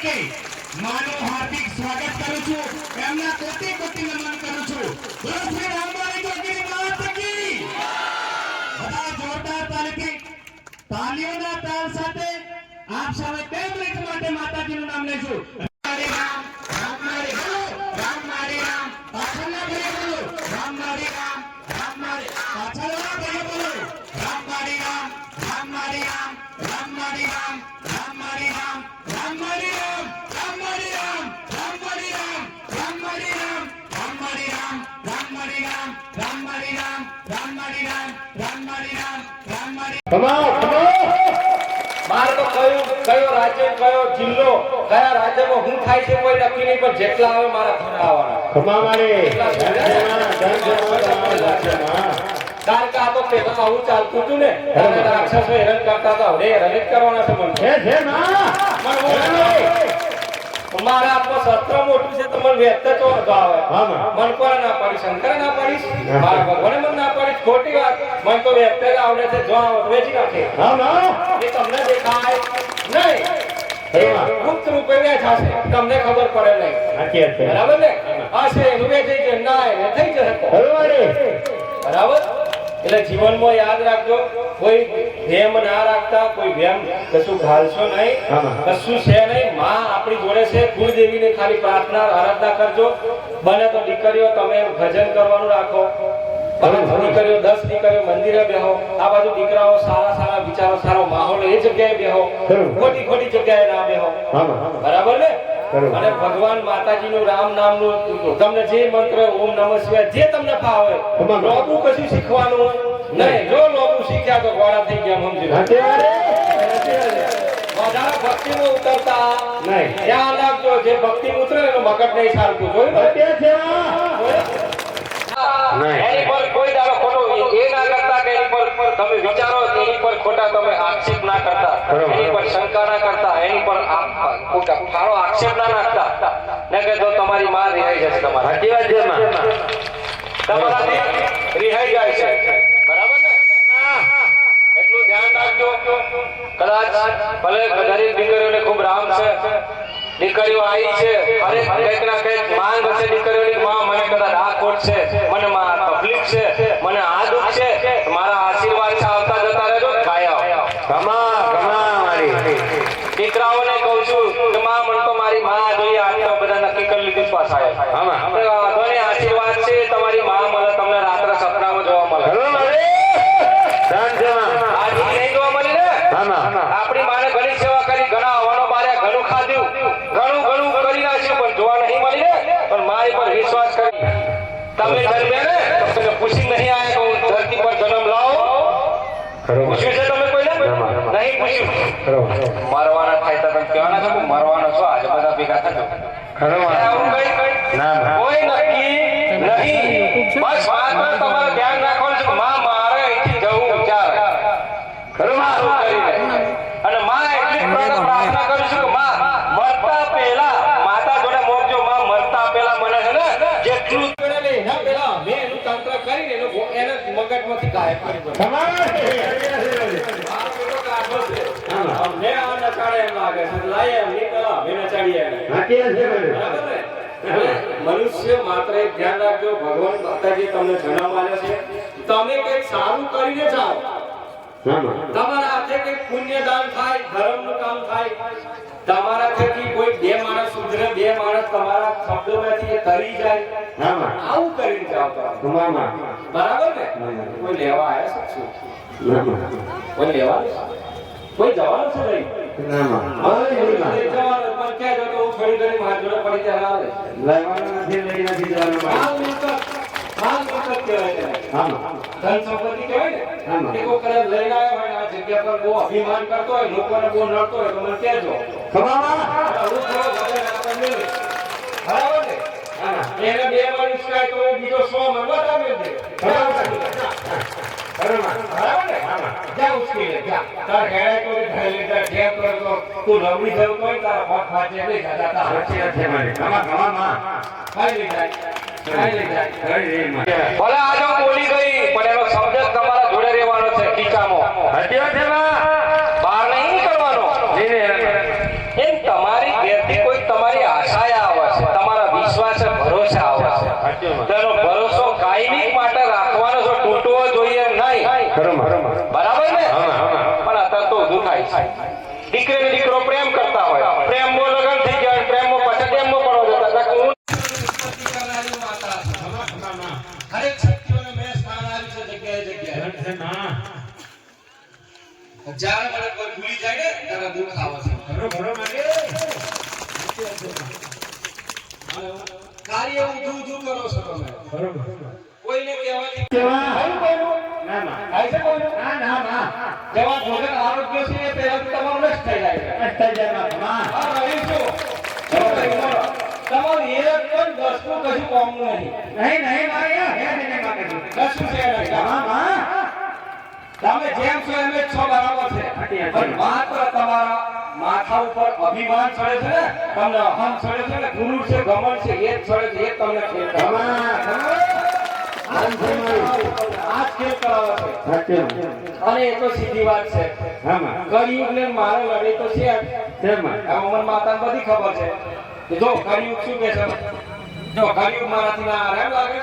તરીકે માનું હાર્દિક સ્વાગત કરું છું. એમના કોટી કોટી નમન કરું છું. બોલો શ્રી રામવાણી જોગીની માત કી. બધા જોરદાર તાલીથી તાલીઓના તાલ સાથે આપ સૌએ બે મિનિટ માટે માતાજીનું નામ લેશું રામ રામ રામ રામ રામ હરે રામ રામ હરે રામ રામ હરે કમાઓ કમાઓ મારે તો કયું કયો રાજ્ય કયો જિલ્લો કયા રાજ્યમાં હું થાય છે કોઈ? નક્કી નહીં પણ જેટલા આવે મારા ઘરે આવવાના મારે કારણ કે આ તો પેટમાં આવું ચાલતું હતું ને રાક્ષસો હેરાન કરતા હતા હવે હેરાન જ કરવાના છે મને મારા હાથમાં શસ્ત્ર મોટું છે તો મને વ્યક્ત તો આવે. મન પર ના પાડીશ શંકર ના પાડીશ. મારા ભગવાને મને ના પાડીશ. ખોટી વાત. મન તો વ્યક્ત આવડે છે જો આવડે વેચી નાખે. એ તમને દેખાય નહીં. ગુપ્ત રૂપે વેચાશે. તમને ખબર પડે નહીં. બરાબર ને? હશે વેચાઈ છે ના થઈ જશે. બરાબર? એટલે જીવનમાં યાદ રાખજો કોઈ ભેમ ના રાખતા કોઈ ભેમ કશું ઘાલશો નહીં. કશું છે નહીં. માં આપણી જોડે છે કુળદેવીને ખાલી પ્રાર્થના આરાધના કરજો. બને તો દીકરીઓ તમે ભજન કરવાનું રાખો. અને દીકરીઓ દસ દીકરીઓ મંદિરે બેહો. આ બાજુ દીકરાઓ સારા સારા વિચારો સારો માહોલ એ જગ્યાએ બેહો. ખોટી ખોટી જગ્યાએ ના બેહો. બરાબર ને. અને ભગવાન માતાજીનું રામ નામનું તમને જે મંત્ર ઓમ નમઃ શિવાય જે તમને ફાવે લોબુ કશું શીખવાનું નહીં જો લોબુ શીખ્યા તો ગોળા થઈ ગયા સમજી વાત ઉતરતા. નહીં. ધ્યાન રાખજો જે ભક્તિ ઉતરે એનું મગજ નહીં ચાલતું જોયું. એની પર કોઈ દાડો ખોટો એ ના કરતા કે એની પર તમે વિચારો એની પર ખોટા તમે આક્ષેપ ના કરતા. એની પર શંકા ના કરતા એની પર આ- આક્ષેપ ના નાખતા. ને કે જો તમારી માં રિહાઈ જશે તમારા. સાચી વાત છે તમારાથી રિહાઈ જાય છે. બરાબર ને? એટલું ધ્યાન રાખજો. કદાચ ભલે ગરીબ દીકરીઓને ખૂબ રામ છે દીકરીઓ આવી છે અરે કંઈક ના કંઈક માંગ હશે દીકરીઓની માં મને કદાચ આ ખોટ છે મને માં તકલીફ છે મને આ દુઃખ છે મારા આશીર્વાદ છે આવતા જતા રહેજો કાયા કમા કમા મારી દીકરાઓને કહું છું કે માં મને તો મારી માં જોઈએ આજ તો બધા નક્કી કરી લીધું છે પાછા આમાં. આપણે વાંધો નહીં, આશીર્વાદ છે તમારી માં મળે તમને રાત્રે સપનામાં જોવા મળે. હવે મારે. ધન જમા આજ નહીં જોવા મળી ને? આપણી માને ઘણી સેવા કરી ઘણા હવાનો માર્યા ઘણું ખાધું ઘણું ઘણું કરી નાખ્યું પણ જોવા નહીં મળી ને? પણ મારી પર વિશ્વાસ કરી. તમે જન્મે ને તમને પૂછી નહીં આવે કે હું ધરતી પર જન્મ લાવો? પૂછ્યું છે નહીં પૂછ્યું મરવાના થાય તમે કહેવાના છો મરવાનો છો આજે બધા ભેગા થજો. ખરો આવું કઈ કઈ ના ના. કોઈ નક્કી નહીં. બસ વાતમાં તમારે ધ્યાન રાખવાનું છે કે માં મારે અહીંથી જવું વિચાર ખરો માં કરીને. અને માં એટલી પ્રાર્થના કરું છું કે માં મરતા પહેલા માતા જોડે મોકજો. માં મરતા પહેલા મને છે ને જેટલું મેં એનું તંત્ર કરીને એનું ગો- એને મગજમાંથી ગાયબ કરી. મનુષ્ય માત્ર ધ્યાન રાખજો ભગવાન માતાજી તમને જણાવવા છે. તમે કંઈક સારું કરીને જાઓ. તમારા હાથે કંઈક પુણ્ય દાન થાય ધર્મનું કામ થાય. તમારા થકી કોઈ બે માણસ સુધરે બે માણસ તમારા શબ્દો શબ્દોમાંથી તરી જાય. આવું કરીને જાઓ બરાબર ને? કોઈ લેવા આવ્યા છો કોઈ લેવા કોઈ જવાનું છે નહીં. ના ના. નહીં જવાનું પણ કે જો હું થોડી ઘણી માજરો પડી જાય આવે. લેવાનું નથી લઈ નથી જવાનું હાલ મિલકત હાલ મિલકત કહેવાય છે હા ધન સંપત્તિ કહેવાય ને? કે કોઈ કરે લઈને આવ્યો હોય આ જગ્યા પર બહુ અભિમાન કરતો હોય લોકોને બહુ નડતો હોય તો મને કહેજો. ખબર? હું થોડો ભલે આપણને બરાબર ને? એને બે વાર ઇસ્કાય તો બીજો સો મને બતાવ્યો છે બરાબર. બરાબર ને? જ્યાં ઉશ્કેલે જ્યાં તાર ઘેર તું લવડી થયો તો તારા ભાગ ખાચે નહીં ખાતા તારા સાચી વાત છે મારી. ઘણા માં ખાઈ લઈ જાય ભલે આજો બોલી ગઈ પણ એનો તમારા જોડે રહેવાનો છે ટીકામો તમારી ઘેરથી કોઈ તમારી આશાએ આવે છે તમારા વિશ્વાસે ભરોસે આવે છે. તેનો ભરોસો કાયમી માટે રાખવાનો છે તૂટવો જોઈએ નહીં. બરાબર ને? પણ અત્યારે તો ઊંધું થાય છે. દીકરીને દીકરો પ્રેમ કરતા હોય પ્રેમ મો લગન થઈ ગયા પ્રેમ મો પાછા પ્રેમ મો પડવા દેતા કે હું હરેક શક્તિઓને મેં સ્થાન આવ્યું છે જગ્યાએ જગ્યાએ જ્યારે મને કોઈ ભૂલી જાય ને ત્યારે દુઃખ આવે છે બરોબર માગે કાર્ય હું દૂર દૂર કરો છો તમે બરોબર કોઈને કહેવાની કેવા ના ના આઈ છે ના ના આરોગ્ય છે તે તમારું નષ્ટ થઈ જાય નષ્ટ થઈ જાય ના હા રહી છું તમારું એક પણ વસ્તુ કશું પામવું નહીં નહીં નહીં માયા હે નહીં માને કશું છે હા હા તમે જેમ છો એમ જ છો બરાબર છે પણ માત્ર તમારા માથા ઉપર અભિમાન ચડે છે ને તમને અહમ ચડે છે ને ગુરુ છે ગમન છે એ જ ચડે છે એ તમને ખેલ અને એ તો સીધી વાત છે. ગરીબ ને મારે લડી તો છે. અમર માતાને બધી ખબર છે. જો કળિયુગ શું કે છે? જો કળિયુગ મારાથી ના આરામ લાગે?